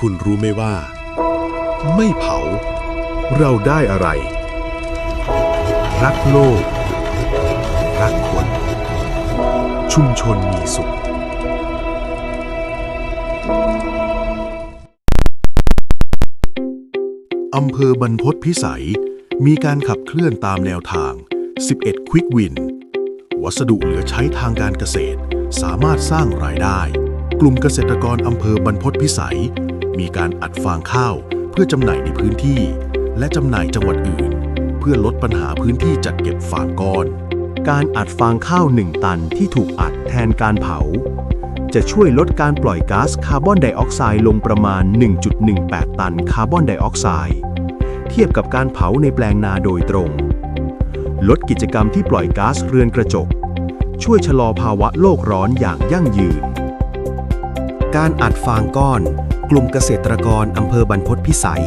คุณรู้ไหมว่า ไม่เผา เราได้อะไร รักโลก รักคน ชุมชนมีสุข อำเภอบรรพตพิสัย มีการขับเคลื่อนตามแนวทาง 11ควิกวินวัสดุเหลือใช้ทางการเกษตร สามารถสร้างรายได้ กลุ่มเกษตรกรอำเภอบรรพตพิสัย มีการอัดฟางข้าวเพื่อจำหน่ายในพื้นที่ และจำหน่ายจังหวัดอื่น เพื่อลดปัญหาพื้นที่จัดเก็บฟางก้อน การอัดฟางข้าว1ตันที่ถูกอัดแทนการเผา จะช่วยลดการปล่อยก๊าซคาร์บอนไดออกไซด์ลงประมาณ 1.18 ตันคาร์บอนไดออกไซด์เทียบกับการเผาในแปลงนาโดยตรง ลดกิจกรรมที่ปล่อยก๊าซเรือนกระจก ช่วยชะลอภาวะโลกร้อนอย่างยั่งยืน การอัดฟางก้อน กลุ่มเกษตรกรอำเภอบรรพตพิสัย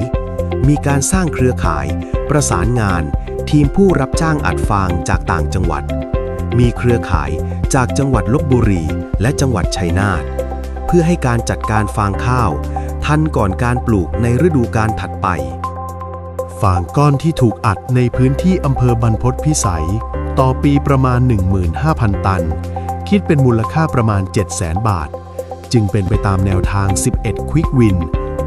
มีการสร้างเครือข่าย ประสานงาน ทีมผู้รับจ้างอัดฟางจากต่างจังหวัด มีเครือข่ายจากจังหวัดลบบุรี และจังหวัดชัยนาทเพื่อให้การจัดการฟางข้าว ทันก่อนการปลูกในฤดูการถัดไป ฟางก้อนที่ถูกอัดในพื้นที่อำเภอบรรพตพิสัย ต่อปีประมาณ 15,000 ตัน คิดเป็นมูลค่าประมาณ 700,000 บาท จึงเป็นไปตามแนวทาง 11 Quick Win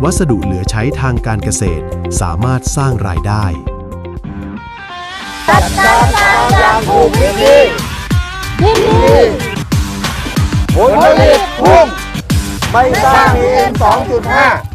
วัสดุเหลือใช้ทางการเกษตร สามารถสร้างรายได้ จัดการตามอย่างถูกวิธีที่ดีผลผลิตพุ่งไม่สร้าง PM 2.5